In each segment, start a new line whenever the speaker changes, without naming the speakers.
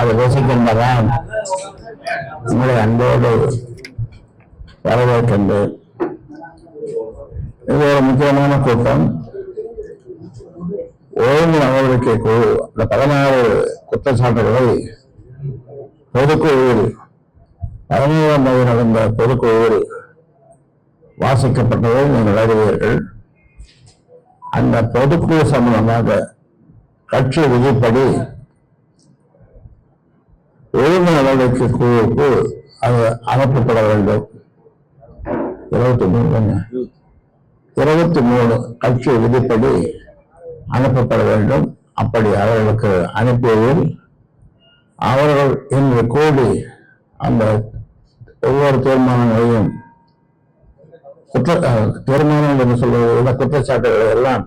அதை யோசிக்கின்றதான் உங்களை அன்போடு வரவேற்கின்றேன். இது ஒரு முக்கியமான கூட்டம். ஒழுங்கு நடவடிக்கை குழு இந்த பதினாறு குற்றச்சாட்டுகளை பொதுக்குழுவில் பதினேழாம் தேதி நடந்த பொதுக்குழுவில் வாசிக்கப்பட்டதை நீங்கள் அறிவீர்கள். அந்த பொதுக்குழு சம்பந்தமாக கட்சி விதிப்படி ஒழுங்கு நடவடிக்கை குழுவுக்கு அது அனுப்பப்பட வேண்டும். இருபத்தி மூணு இருபத்தி மூணு கட்சி விதிப்படி அனுப்பப்பட வேண்டும். அப்படி அவர்களுக்கு அனுப்பியதில் அவர்கள் இன்று கூடி அந்த ஒவ்வொரு தீர்மானங்களையும் குற்ற தீர்மானம் என்று சொல்வதை விட குற்றச்சாட்டுகளை எல்லாம்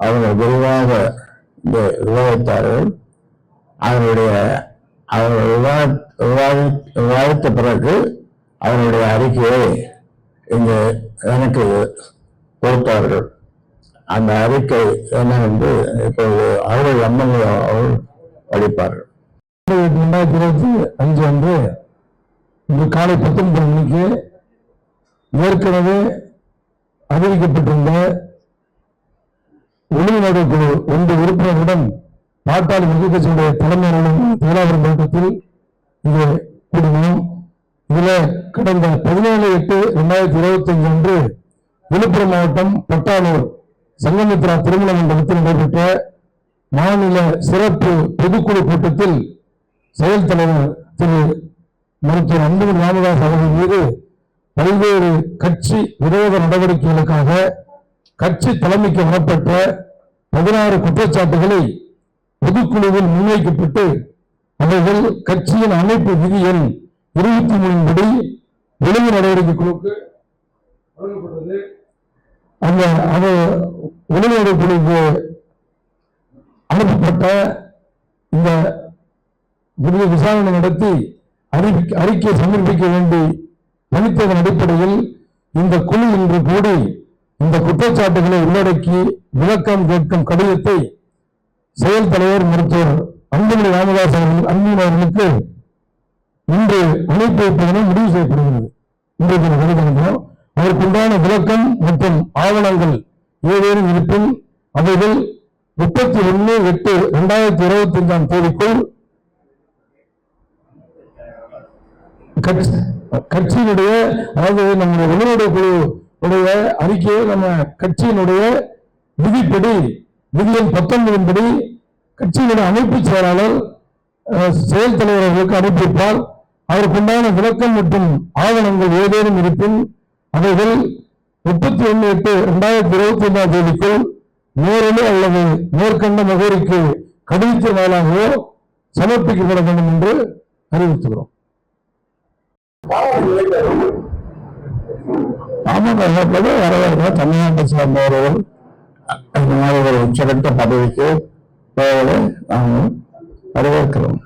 அவர்கள் விரிவாக விவாதித்தார்கள் அவருடைய அவர்கள் விவாத விவாதி- விவாதித்த பிறகு அவருடைய அறிக்கையை இங்கு எனக்கு கொடுத்தார்கள். அந்த அறிக்கை என்னவென்று இப்போது அவர்கள் எம்எல்ஏ அவர்கள் படிப்பார்கள்
ரெண்டாயிரத்தி இருபத்தி அஞ்சு அன்று இன்று காலை பத்தொன்பது மணிக்கு ஏற்கனவே அறிவிக்கப்பட்டிருந்த ஒழுங்குநடை குழு ஒன்று உறுப்பினருடன் பாட்டாளி மக்கள் கட்சியுடைய தலைமை அலுவலகம் தேலாவரம் மாவட்டத்தில் இங்கே கூடினோம். இதுல கடந்த பதினேழு எட்டு ரெண்டாயிரத்தி இருபத்தி அஞ்சு அன்று விழுப்புரம் மாவட்டம் பட்டாளூர் சங்கமித்ரா திருமண மண்டபத்தில் நடைபெற்ற மாநில சிறப்பு பொதுக்குழு கூட்டத்தில் செயல் தலைவர் திரு. மருத்துவர் அன்புமணி ராமதாஸ் அவர்கள் மீது பல்வேறு கட்சி விரோத நடவடிக்கைகளுக்காக கட்சி தலைமைக்கு வரப்பட்ட பதினாறு குற்றச்சாட்டுகளை பொதுக்குழுவில் முன்வைக்கப்பட்டு அவர்கள் கட்சியின் அமைப்பு விதி எண் இருபத்தி மூணின்படி ஒழுங்கு நடவடிக்கை குழுக்கு வழங்கப்பட்டது. அந்த அது ஒழுங்கு நடவடிக்கை குழுக்கு அனுப்பப்பட்ட இந்த உரிய விசாரணை நடத்தி அறிக்கை சமர்ப்பிக்க வேண்டி பணித்ததன் அடிப்படையில் இந்த குழு இன்று கூடி இந்த குற்றச்சாட்டுகளை உள்ளடக்கி விளக்கம் கேட்கும் கடிதத்தை செயல் தலைவர் மருத்துவர் அன்புமணி ராமதாஸ் அவர்கள் அன்புமணி அவர்களுக்கு இன்று அழைப்பு வைப்பதனை முடிவு செய்யப்படுகிறது. இன்றைக்கு இந்த கடிதம் அதற்குண்டான விளக்கம் மற்றும் ஆவணங்கள் ஏதேனும் இருப்பின் அவைகள் முப்பத்தி ஒன்று எட்டு இரண்டாயிரத்தி இருபத்தி அஞ்சாம் தேதிக்குள் கட்சி- கட்சியினுடைய அதாவது நம்முடைய வெளியுறவு குழு உடைய அறிக்கையை நம்ம கட்சியினுடைய விதிப்படி விதியின் பத்தொன்பதின்படி கட்சியினுடைய அமைப்பு செயலாளர் செயல் தலைவர் அவர்களுக்கு அனுப்பியிருப்பார். அவருக்குண்டான விளக்கம் மற்றும் ஆவணங்கள் ஏதேனும் இருப்பின் அவைகள் முப்பத்தி ஒன்று எட்டு இரண்டாயிரத்தி இருபத்தி ஒன்றாம் தேதிக்குள் நேரிலோ அல்லது மேற்கண்ட முகவரிக்கு கடித்த வாயிலாகவோ சமர்ப்பிக்கப்பட வேண்டும் என்று அறிவித்துகிறோம்
ஆமாம் வரவேற்கிற தமிழ்நாட்டை சார்ந்தவர்கள் இந்த மாதிரி ஒரு உச்சகட்ட பதவிக்கு போவதை நாங்கள் வரவேற்கிறோம்.